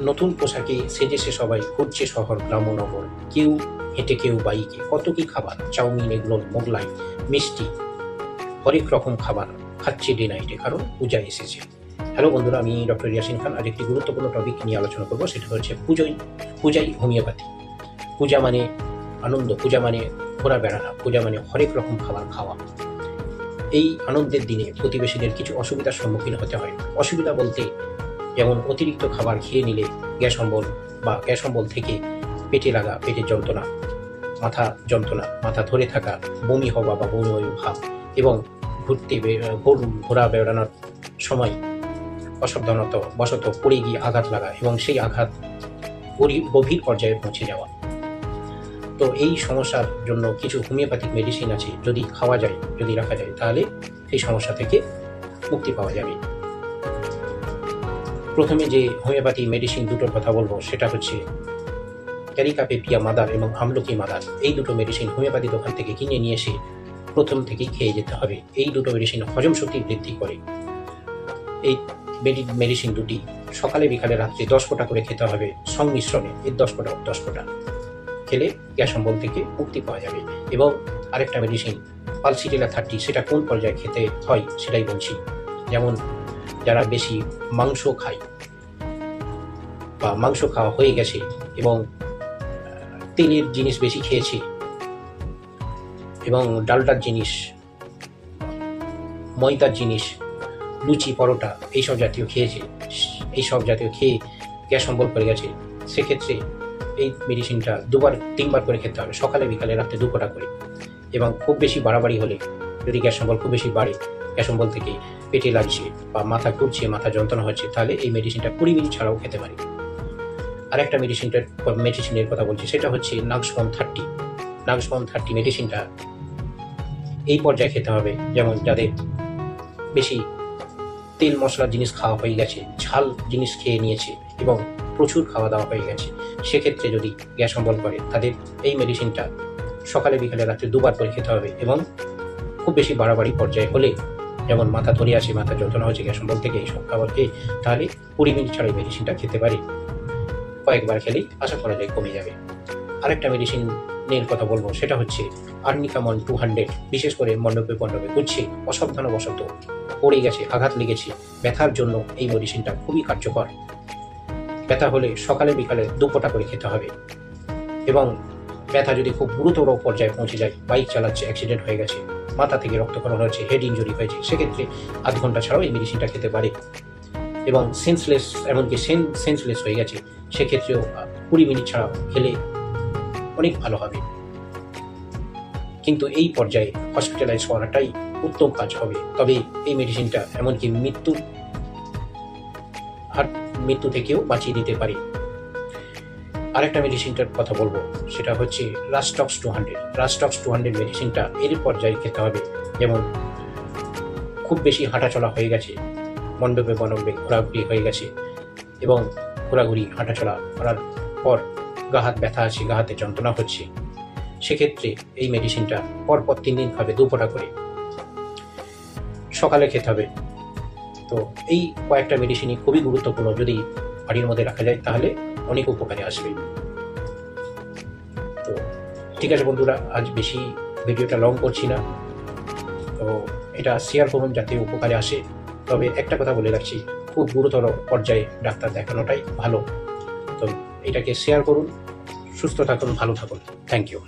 নতুন পোশাকে সেজেছে সবাই, ঘুরছে শহর গ্রাম নগর কেউ হেঁটে, কেউ বাইকে। কত কি খাবার? চাউমিন, এগরোল, মোগলাই, মিষ্টি। হরেক রকম খাবার খাচ্ছে ডে নাইটে কারণ পূজা এসেছে। হ্যালো বন্ধুরা, আমি ডক্টর ইয়াসিন খান। আর একটি গুরুত্বপূর্ণ টপিক নিয়ে আলোচনা করব, সেটা হচ্ছে পুজোই পূজাই হোমিওপ্যাথি। পূজা মানে আনন্দ, পূজা মানে ঘোরা বেড়ানো পূজা মানে হরেক রকম খাবার খাওয়া। এই আনন্দের দিনে প্রতিবেশীদের কিছু অসুবিধার সম্মুখীন হতে হয়। অসুবিধা বলতে যেমন অতিরিক্ত খাবার খেয়ে নিলে গ্যাস অম্বল বা গ্যাস অম্বল থেকে পেটে লাগা পেটের যন্ত্রণা, মাথা যন্ত্রণা, মাথা ধরে থাকা, বমি হওয়া বা বমি ভাব এবং ঘুরতে ঘোর- ঘোরা বেড়ানোর সময় অসাবধানত বশত পড়ে গিয়ে আঘাত লাগা এবং সেই আঘাত গভীর পর্যায়ে পৌঁছে যাওয়া। তো এই সমস্যার জন্য কিছু হোমিওপ্যাথিক মেডিসিন আছে যদি খাওয়া যায়, যদি রাখা যায়, তাহলে সেই সমস্যা থেকে মুক্তি পাওয়া যাবে। প্রথমে যে হোমিওপ্যাথি মেডিসিন দুটোর কথা বলব, সেটা হচ্ছে ক্যারিকাপেপিয়া মাদার এবং আমলকি মাদার। এই দুটো মেডিসিন হোমিওপ্যাথি দোকান থেকে কিনে নিয়ে এসে প্রথম থেকেই খেয়ে যেতে হবে। এই দুটো মেডিসিন হজম শক্তি বৃদ্ধি করে। এই মেডি- মেডিসিন দুটি সকালে, বিকালে, রাত্রে দশ ফোঁটা করে খেতে হবে সংমিশ্রণে। এর দশ ফোঁটা দশ ফোঁটা খেলে গ্যাস অম্বল থেকে মুক্তি পাওয়া যাবে। এবং আরেকটা মেডিসিন পালসিটেলা থার্টি, সেটা কোন পর্যায়ে খেতে হয় সেটাই বলছি। যেমন যারা বেশি মাংস খায় বা মাংস খাওয়া হয়ে গেছে এবং তেলের জিনিস বেশি খেয়েছে এবং ডালটার জিনিস, ময়দার জিনিস, লুচি, পরোটা এইসব জাতীয় খেয়েছে, এইসব জাতীয় খেয়ে গ্যাস সম্বল করে গেছে, সেক্ষেত্রে এই মেডিসিনটা দুবার, তিনবার করে খেতে হবে, সকালে, বিকালে রাত্রে দু করে এবং খুব বেশি বাড়াবাড়ি হলে যদি গ্যাস সম্বল খুব বেশি বাড়ে গ্যাস অম্বল থেকে পেটে লাগছে বা মাথা ঘুরছে, মাথা যন্ত্রণা হচ্ছে, তাহলে এই মেডিসিনটা কুড়ি মিনিট ছাড়াও খেতে পারে। আরেকটা মেডিসিনটার মেডিসিনের কথা বলছি, সেটা হচ্ছে নাগসপম থার্টি। নাগসপম থার্টি মেডিসিনটা এই পর্যায়ে খেতে হবে। যেমন যাদের বেশি তেল মশলার জিনিস খাওয়া হয়ে গেছে, ঝাল জিনিস খেয়ে নিয়েছে এবং প্রচুর খাওয়া দাওয়া হয়ে গেছে, সেক্ষেত্রে যদি গ্যাস অম্বল করে, তাদের এই মেডিসিনটা সকালে, বিকালে, রাত্রে দুবার করে খেতে হবে এবং খুব বেশি বাড়াবাড়ি পর্যায়ে হলে যেমন মাথা ধরে আসে, মাথা যন্ত্রণা হচ্ছে, গ্যাস অম্বল থেকে এইসব খাবার খেয়ে তাহলে কুড়ি মিনিট ছাড়াই মেডিসিনটা খেতে পারে। কয়েকবার খেলেই আশা করা যায় কমে যাবে। আরেকটা মেডিসিনের কথা বলব, সেটা হচ্ছে আর্নিকামন টু হান্ড্রেড বিশেষ করে মণ্ডপে মণ্ডপে ঘুরছে অসাবধানবশত পড়ে গেছে, আঘাত লেগেছে, ব্যথার জন্য এই মেডিসিনটা খুবই কার্যকর। ব্যথা হলে সকালে বিকালে দু ফোঁটা করে খেতে হবে এবং ব্যথা যদি খুব গুরুতর পর্যায়ে পৌঁছে যায় বাইক চালাচ্ছে অ্যাক্সিডেন্ট হয়ে গেছে মাথা থেকে রক্তক্ষরণ হয়েছে হেড ইঞ্জুরি হয়েছে, সেক্ষেত্রে আধ ঘণ্টা ছাড়াও এই মেডিসিনটা খেতে পারে। এবং সেন্সলেস এমনকি সেন সেন্সলেস হয়ে গেছে, সেক্ষেত্রেও কুড়ি মিনিট ছাড়া খেলে অনেক ভালো হবে। কিন্তু এই পর্যায়ে হসপিটালাইজ করাটাই উত্তম কাজ হবে। তবে এই মেডিসিনটা এমনকি মৃত্যু হার মৃত্যু থেকেও বাঁচিয়ে দিতে পারে। আরেকটা মেডিসিনটার কথা বলব, সেটা হচ্ছে রাস্টক্স টু হান্ড্রেড রাস্টক্স টু হান্ড্রেড মেডিসিনটা এর পর্যায়ে খেতে হবে। যেমন খুব বেশি হাঁটাচলা হয়ে গেছে, মণ্ডপে মণ্ডপে ঘোরাঘুরি হয়ে গেছে, এবং ঘোরাঘুরি, হাঁটাচলা করার পর গা হাত ব্যথা আছে, গা হাতে যন্ত্রণা হচ্ছে। সেক্ষেত্রে এই মেডিসিনটা পরপর তিন দিন খাবে দু ফোঁটা করে। সকালে খেতে হবে। তো এই কয়েকটা মেডিসিনই খুবই গুরুত্বপূর্ণ। যদি বাড়ির মধ্যে রাখা যায়, তাহলে অনেক উপকারে আসবে। তো ঠিক আছে বন্ধুরা, আজ বেশি ভিডিওটা লং করছি না। তো এটা শেয়ার করুন যাতে উপকারে আসে। তবে একটা কথা বলে রাখছি, খুব গুরুতর পর্যায়ে ডাক্তার দেখানোটাই ভালো। তো এটাকে শেয়ার করুন, সুস্থ থাকুন, ভালো থাকুন। Thank you